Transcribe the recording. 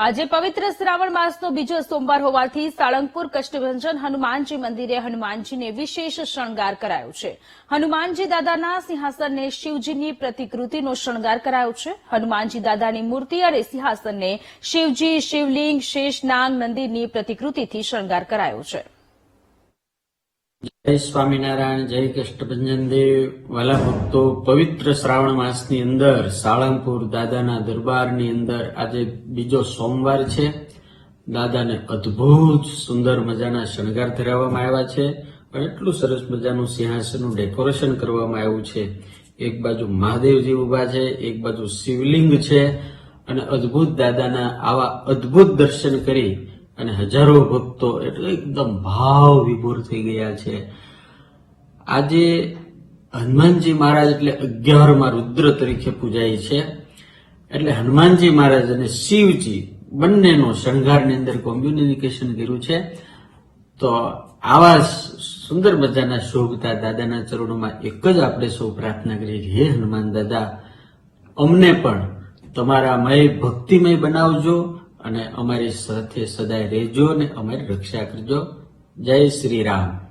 આજે પવિત્ર શ્રાવણ માસનો બીજો સોમવાર હોવાથી સાળંગપુર કષ્ટભંજન હનુમાનજી મંદિરે હનુમાનજીને વિશેષ શણગાર કરાયો છે. હનુમાનજી દાદાના સિંહાસનને શિવજીની પ્રતિકૃતિનો શણગાર કરાયો છે. હનુમાનજી દાદાની મૂર્તિ અને સિંહાસનને શિવજી, શિવલિંગ, શેષનાગ નંદીની પ્રતિકૃતિથી શણગાર કરાયો છે. જય સ્વામિનારાયણ, જય કષ્ટભંજન દેવ. વાલા ભક્તો પવિત્ર શ્રાવણ માસની અંદર, સાળંગપુર દાદાના દરબારની અંદર આજે બીજો સોમવાર છે. દાદાને અદ્ભુત સુંદર મજાના શણગાર ધરાવવામાં આવ્યા છે પણ એટલું સરસ મજાનું સિંહાસનનું ડેકોરેશન કરવામાં આવ્યું છે. એક બાજુ મહાદેવજી ઊભા છે, એક બાજુ શિવલિંગ છે અને અદ્ભુત દાદાના આવા અદ્ભુત દર્શન કરી અને હજારો ભક્તો એટલે એકદમ ભાવ વિભોર થઈ ગયા છે. આજે હનુમાનજી મહારાજ એટલે અગિયારમાં રુદ્ર તરીકે પૂજાય છે. એટલે હનુમાનજી મહારાજ અને શિવજી બંનેનો શણગારની અંદર કોમ્યુનિકેશન કર્યું છે. તો આવા સુંદર મજાના શોભતા દાદાના ચરણોમાં એક જ આપણે સૌ પ્રાર્થના કરીએ કે, હે હનુમાન દાદા, અમને પણ તમારા મય ભક્તિમય બનાવજો અને અમારી સાથે સદાય રહેજો અને અમારી રક્ષા કરજો. જય શ્રી રામ.